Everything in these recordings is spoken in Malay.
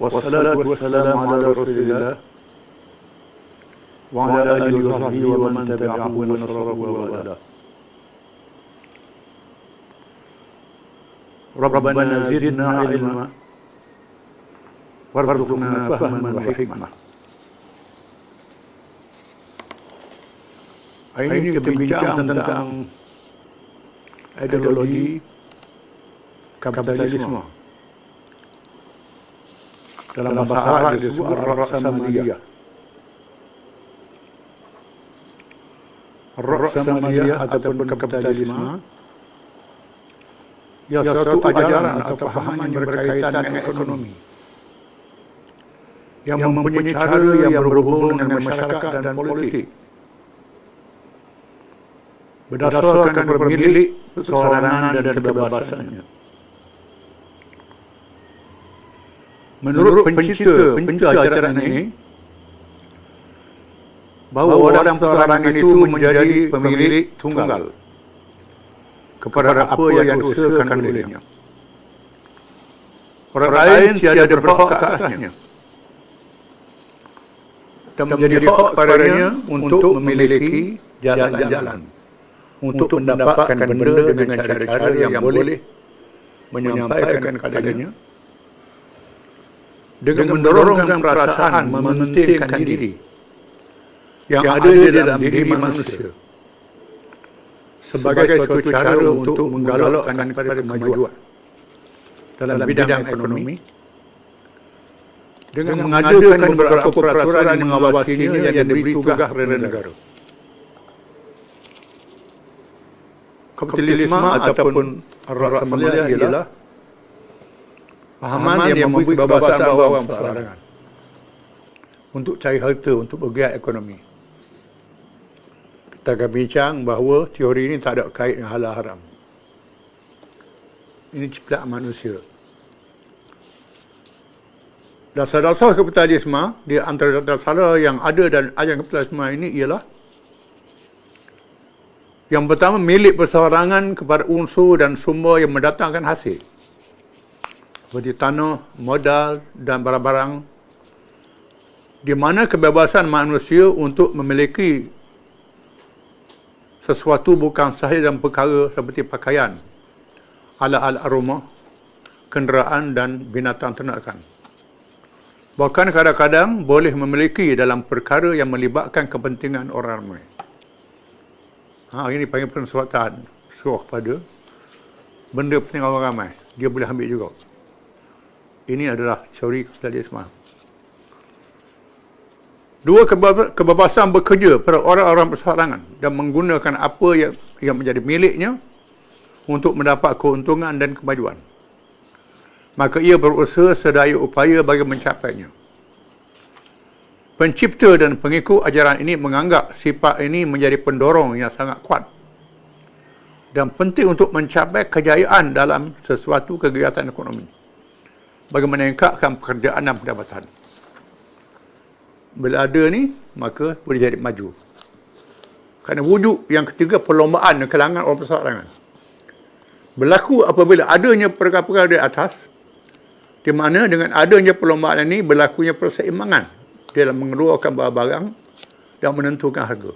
والصلاة والسلام على رسول الله وعلى آله وصحبه ومن تبعه ونصره ووالاه ربنا زدنا علما وارزقنا فهما وحكمة. Ini kita bincang tentang ideologi kapitalisme. Dalam bahasa Arab disebut Ar-Rasamaliyah. Ar-Rasamaliyah ataupun kapitalisme. ya suatu ajaran atau pahaman yang berkaitan dengan ekonomi. yang mempunyai cara yang berhubung dengan masyarakat dan politik. berdasarkan pemilik persoalan dan kebebasannya. Menurut pencipta, pencipta acara ini, bahawa orang seorang itu menjadi pemilik tunggal. kepada apa yang diusahakan olehnya. Orang lain tiada berhak ke atasnya dan menjadi hak padanya untuk memiliki jalan-jalan. untuk mendapatkan benda dengan cara-cara yang boleh menyampaikan kepadanya dengan mendorongkan perasaan mementingkan diri yang ada di dalam diri manusia. sebagai suatu cara untuk menggalakkan kepada kemajuan. dalam bidang ekonomi. dengan mengadakan beberapa peraturan yang mengawasinya yang diberi tugas kepada negara. kapitalisme ataupun rasamaliyah ialah pahaman yang memberi kebebasan bawang perseorangan untuk cari harta untuk bergerak ekonomi. Kita akan bincang bahawa teori ini tak ada kait dengan halal haram. Ini ciplak manusia. Dasar-dasar kapitalisme, di antara dasar yang ada dan ajaran kapitalisme ini ialah yang pertama, milik perseorangan kepada unsur dan sumber yang mendatangkan hasil. Seperti tanah, modal dan barang-barang. Di mana kebebasan manusia untuk memiliki sesuatu bukan sahih dan perkara seperti pakaian, alat-alat rumah, kenderaan dan binatang ternakan. Bahkan kadang-kadang boleh memiliki dalam perkara yang melibatkan kepentingan orang ramai. Ha, ini panggil pensuatan suruh pada benda penting orang ramai. Dia boleh ambil juga. Ini adalah teori kapitalisme. Dua kebebasan bekerja pada orang-orang perseorangan dan menggunakan apa yang, yang menjadi miliknya untuk mendapat keuntungan dan kemajuan. Maka ia berusaha sedaya upaya bagi mencapainya. Pencipta dan pengikut ajaran ini menganggap sifat ini menjadi pendorong yang sangat kuat dan penting untuk mencapai kejayaan dalam sesuatu kegiatan ekonomi bagi meningkatkan pekerjaan dan pendapatan. Bila ada ni, maka boleh jadi maju. Kerana wujud yang ketiga perlombaan dan kelangan orang perseorangan. Berlaku apabila adanya perkara-perkara di atas, di mana dengan adanya perlombaan ini berlakunya perseimbangan dalam mengeluarkan barang-barang dan menentukan harga.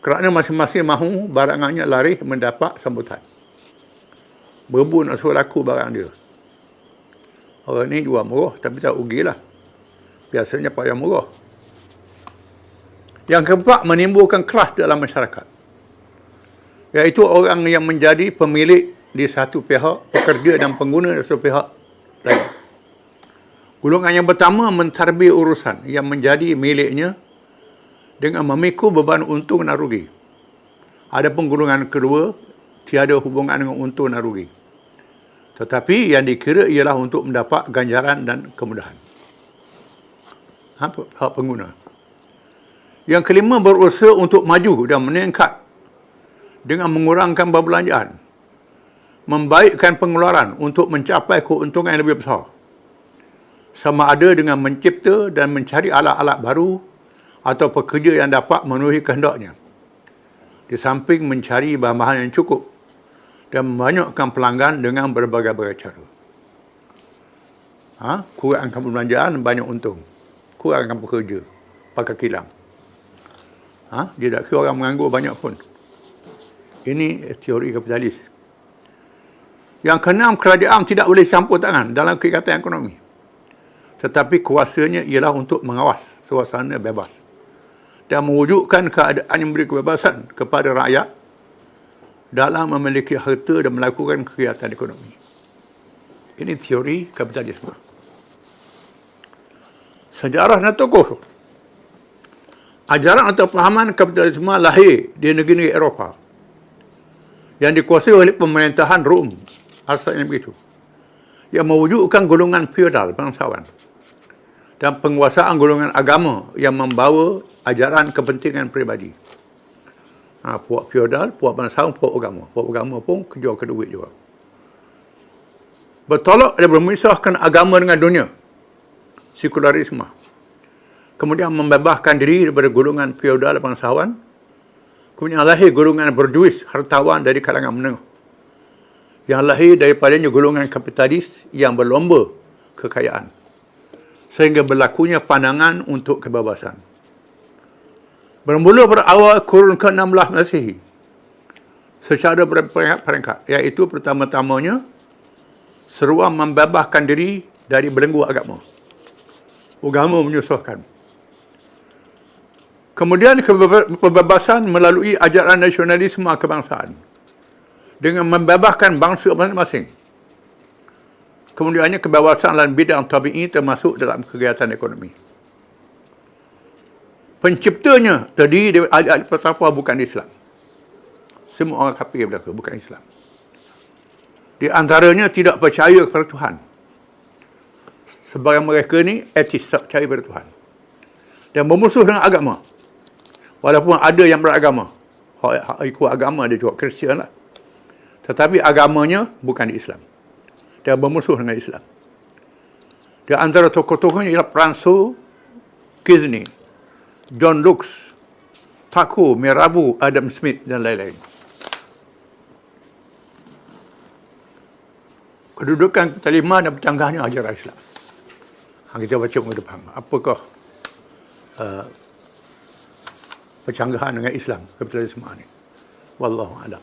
Kerana masing-masing mahu barangannya lari mendapat sambutan. Berebut nak suruh laku barang dia. Orang ni jual murah tapi tak rugi lah. Biasanya payah murah. Yang keempat, menimbulkan kelas dalam masyarakat. Iaitu orang yang menjadi pemilik di satu pihak, pekerja dan pengguna di satu pihak lain. Golongan yang pertama mentarbih urusan yang menjadi miliknya dengan memikul beban untung dan rugi. Ada golongan kedua tiada hubungan dengan untung dan rugi. Tetapi yang dikira ialah untuk mendapat ganjaran dan kemudahan. Apa hak pengguna? Yang kelima berusaha untuk maju dan meningkat dengan mengurangkan perbelanjaan, membaikkan pengeluaran untuk mencapai keuntungan yang lebih besar. Sama ada dengan mencipta dan mencari alat-alat baru atau pekerja yang dapat memenuhi kehendaknya. Di samping mencari bahan-bahan yang cukup dan membanyakkan pelanggan dengan berbagai-bagai cara. Ha? Kurangkan perbelanjaan, banyak untung. Kurangkan pekerja, pakai kilang. Ha? Dia tak kira orang menganggur banyak pun. Ini teori kapitalis. Yang keenam, kerajaan tidak boleh campur tangan dalam kegiatan ekonomi. Tetapi kuasanya ialah untuk mengawas suasana bebas dan mewujudkan keadaan yang memberi kebebasan kepada rakyat dalam memiliki harta dan melakukan kegiatan ekonomi. Ini teori kapitalisme. Sejarah dan tokoh. Ajaran atau pahaman kapitalisme lahir di negeri-negeri Eropah yang dikuasai oleh pemerintahan Rom asalnya begitu yang mewujudkan golongan feudal bangsawan dan penguasaan golongan agama yang membawa ajaran kepentingan peribadi ha, puak feodal, puak bangsawan, puak agama. Puak agama pun kejual ke duit juga. Bertolak dan memisahkan agama dengan dunia. Sekularisme. Kemudian membebaskan diri daripada golongan feodal bangsawan. Kemudian lahir golongan berduit, hartawan dari kalangan menengah. Yang lahir daripadanya golongan kapitalis yang berlomba kekayaan. Sehingga berlakunya pandangan untuk kebebasan. Bermula pada awal kurun ke-16 Masihi. Secara peringkat-peringkat. Iaitu pertama-tamanya, seruan membebaskan diri dari belenggu agama. Agama menyusahkan. Kemudian kebebasan melalui ajaran nasionalisme kebangsaan. Dengan membebaskan bangsa masing-masing. Kemudiannya kebebasan dalam bidang tabi'i termasuk dalam kegiatan ekonomi penciptanya terdiri dari ahli-ahli falsafah bukan Islam. Semua orang kafir mereka bukan Islam. Di antaranya tidak percaya kepada Tuhan. Sebagai mereka ni etis tak percaya kepada Tuhan. Dan bermusuh dengan agama. Walaupun ada yang beragama. Ikut agama dia juga Kristian lah. Tetapi agamanya bukan Islam. Dan bermusuh dengan Islam. Di antara tokoh-tokohnya ialah Pranso Kizni. John Lux, Paku, Merabu, Adam Smith dan lain-lain. Kedudukan kelima dan bercanggahnya ajaran Islam. Ha, kita baca ke depan. Apakah uh, percanggahan dengan Islam, kapitalisme ini? Wallahu a'lam.